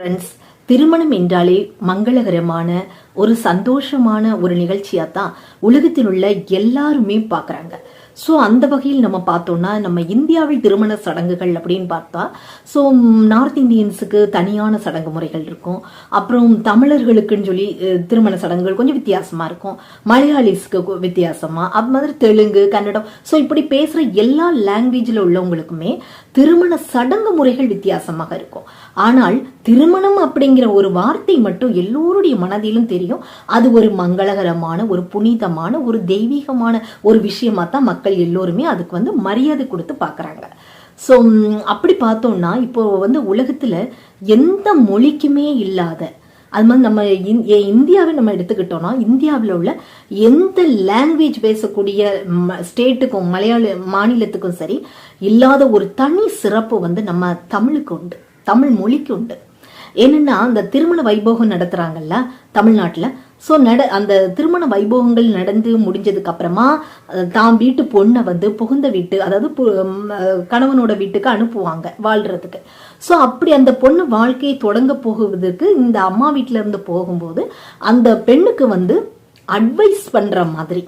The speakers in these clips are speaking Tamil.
ஃப்ரெண்ட்ஸ் திருமணம் என்றாலே மங்களகரமான ஒரு சந்தோஷமான ஒரு நிகழ்ச்சியாக தான் உலகத்தில் உள்ள எல்லாருமே பார்க்குறாங்க. ஸோ அந்த வகையில் நம்ம பார்த்தோம்னா நம்ம இந்தியாவில் திருமண சடங்குகள் அப்படின்னு பார்த்தா ஸோ நார்த் இந்தியன்ஸுக்கு தனியான சடங்கு முறைகள் இருக்கும். அப்புறம் தமிழர்களுக்குன்னு சொல்லி திருமண சடங்குகள் கொஞ்சம் வித்தியாசமாக இருக்கும். மலையாளிஸ்க்கு வித்தியாசமாக வித்தியாசமா அது மாதிரி தெலுங்கு கன்னடம். ஸோ இப்படி பேசுகிற எல்லா லாங்குவேஜில் உள்ளவங்களுக்குமே திருமண சடங்கு முறைகள் வித்தியாசமாக இருக்கும். ஆனால் திருமணம் அப்படிங்கிற ஒரு வார்த்தை மட்டும் எல்லோருடைய மனதிலும் தெரியும். அது ஒரு மங்களகரமான ஒரு புனிதமான ஒரு தெய்வீகமான ஒரு விஷயமா தான் மக்கள் எல்லோருமே அதுக்கு வந்து மரியாதை கொடுத்து பார்க்குறாங்க. ஸோ அப்படி பார்த்தோம்னா இப்போ வந்து உலகத்தில் எந்த மொழிக்குமே இல்லாத அது மாதிரி நம்ம இந்- ஏ- இந்தியாவை நம்ம எடுத்துக்கிட்டோம்னா இந்தியாவில் உள்ள எந்த லாங்குவேஜ் பேசக்கூடிய ஸ்டேட்டுக்கும் மலையாள மாநிலத்துக்கும் சரி இல்லாத ஒரு தனி சிறப்பு வந்து நம்ம தமிழுக்கு உண்டு தமிழ் மொழிக்கு உண்டு. என்னன்னா அந்த திருமண வைபோகம் நடத்துறாங்கல்ல தமிழ்நாட்டுல. ஸோ நட அந்த திருமண வைபோகங்கள் நடந்து முடிஞ்சதுக்கு அப்புறமா தான் வீட்டு பொண்ணை வந்து புகுந்த வீட்டு அதாவது பு- கணவனோட வீட்டுக்கு அனுப்புவாங்க வாழ்றதுக்கு. ஸோ அப்படி அந்த பொண்ணு வாழ்க்கையை தொடங்க போகுவதற்கு இந்த அம்மா வீட்டில இருந்து போகும்போது அந்த பெண்ணுக்கு வந்து அட்வைஸ் பண்ற மாதிரி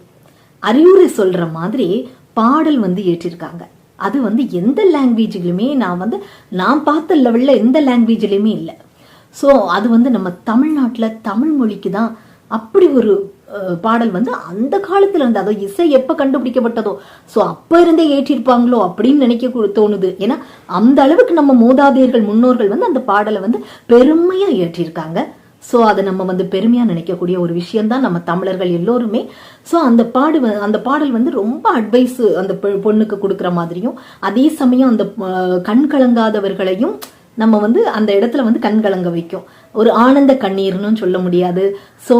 அறிவுரை சொல்ற மாதிரி பாடல் வந்து ஏற்றிருக்காங்க. அது வந்து எந்த லாங்குவேஜ்லையுமே நான் வந்து நான் பார்த்த லெவலில் எந்த லாங்குவேஜ்லையுமே இல்லை. ஸோ அது வந்து நம்ம தமிழ்நாட்டில் தமிழ் மொழிக்கு தான் அப்படி ஒரு பாடல் வந்து அந்த காலத்தில் இருந்து அதோ இசை எப்போ கண்டுபிடிக்கப்பட்டதோ ஸோ அப்போ இருந்தே ஏற்றிருப்பாங்களோ அப்படின்னு நினைக்க தோணுது. ஏன்னா அந்த அளவுக்கு நம்ம மூதாதையர்கள் முன்னோர்கள் வந்து அந்த பாடலை வந்து பெருமையாக ஏற்றிருக்காங்க. ஸோ அதை நம்ம வந்து பெருமையாக நினைக்கக்கூடிய ஒரு விஷயம்தான் நம்ம தமிழர்கள் எல்லோருமே. ஸோ அந்த பாடு அந்த பாடல் வந்து ரொம்ப அட்வைஸ் அந்த பொண்ணுக்கு கொடுக்குற மாதிரியும் அதே சமயம் அந்த கண் கலங்காதவர்களையும் நம்ம வந்து அந்த இடத்துல வந்து கண் கலங்க வைக்கும். ஒரு ஆனந்த கண்ணீர்னு சொல்ல முடியாது. ஸோ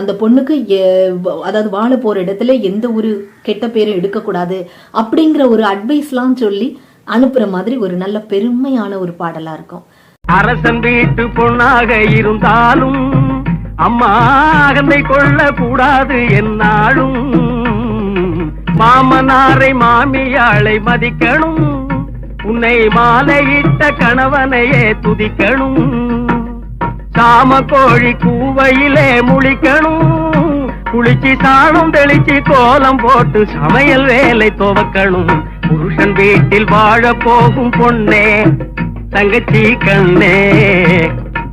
அந்த பொண்ணுக்கு அதாவது வாழ போகிற இடத்துல எந்த ஒரு கெட்ட பேரும் எடுக்கக்கூடாது அப்படிங்கிற ஒரு அட்வைஸ்லாம் சொல்லி அனுப்புற மாதிரி ஒரு நல்ல பெருமையான ஒரு பாடலாக இருக்கும். அரசன் வீட்டு பொண்ணாக இருந்தாலும் அம்மா அகந்தை கொள்ள கூடாது என்னாலும். மாமனாரை மாமியாளை மதிக்கணும். உன்னை மாலையிட்ட கணவனையே துதிக்கணும். சாம கோழி கூவையிலே முழிக்கணும். குளிச்சு சாணம் தெளிச்சு கோலம் போட்டு சமையல் வேலை துவக்கணும். புருஷன் வீட்டில் வாழ போகும் பொண்ணே தங்கச்சி கண்ணே.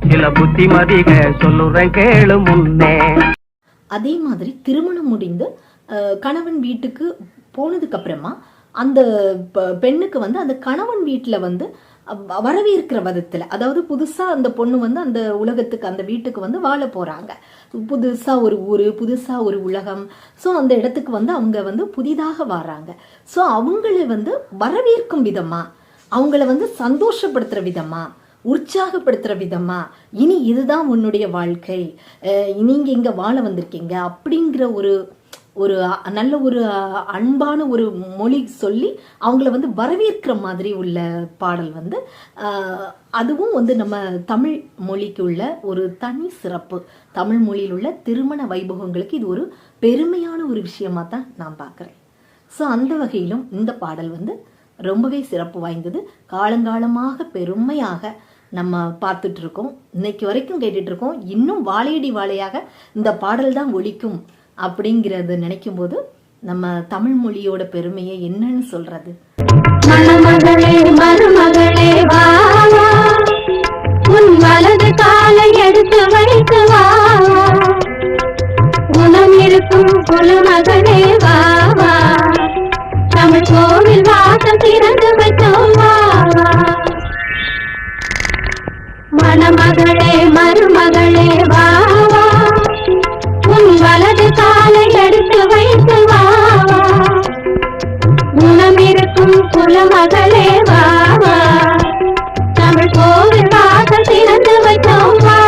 சில புத்திமதிக சொல்லுறேன் கேளு முன்னே. அதே மாதிரி திருமணம் முடிந்து கணவன் வீட்டுக்கு போனதுக்கு அப்புறமா அந்த பெண்ணுக்கு வந்து அந்த கணவன் வீட்டில் வந்து வரவேற்கிற விதத்தில் அதாவது புதுசாக அந்த பொண்ணு வந்து அந்த உலகத்துக்கு அந்த வீட்டுக்கு வந்து வாழ போகிறாங்க புதுசாக ஒரு ஊர் புதுசாக ஒரு உலகம். ஸோ அந்த இடத்துக்கு வந்து அவங்க வந்து புதிதாக வராங்க. ஸோ அவங்கள வந்து வரவேற்கும் விதமாக அவங்கள வந்து சந்தோஷப்படுத்துகிற விதமாக உற்சாகப்படுத்துகிற விதமா இனி இதுதான் உன்னுடைய வாழ்க்கை. நீங்கள் இங்கே வாழ வந்திருக்கீங்க அப்படிங்கிற ஒரு ஒரு நல்ல ஒரு அன்பான ஒரு மொழி சொல்லி அவங்கள வந்து வரவேற்கிற மாதிரி உள்ள பாடல் வந்து அதுவும் வந்து நம்ம தமிழ் மொழிக்கு உள்ள ஒரு தனி சிறப்பு. தமிழ் மொழியில் உள்ள திருமண வைபவங்களுக்கு இது ஒரு பெருமையான ஒரு விஷயமா தான் நான் பார்க்குறேன். ஸோ அந்த வகையிலும் இந்த பாடல் வந்து ரொம்பவே சிறப்பு வாய்ந்தது. காலங்காலமாக பெருமையாக நம்ம பார்த்துட்ருக்கோம் இன்னைக்கு வரைக்கும் கேட்டுட்ருக்கோம் இன்னும் வாழையடி வாழையாக இந்த பாடல் தான் ஒலிக்கும் அப்படிங்கிறத நினைக்கும் போது நம்ம தமிழ் மொழியோட பெருமையை என்னன்னு சொல்றது? மணமகளே மருமகளே வா மகளே வாவா தமிழ் கோவில் வாசல் திறந்து வைத்தோம் வா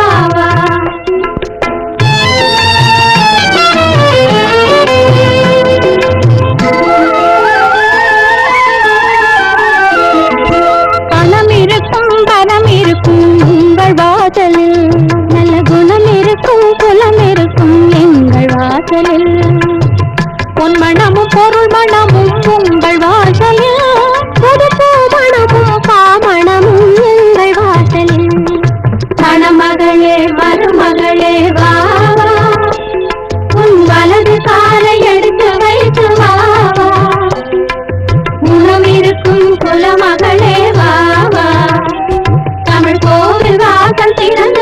பணம் இருக்கும் பணம் இருக்கும் உங்கள் வாசலில். நல்ல குணம் இருக்கும் குலம் இருக்கும் எங்கள் வாசலில். பொன் மனமும் பொருள் மனமும் குலமகளே வா வா. தமிழ் கோவில் வாசல் திறந்த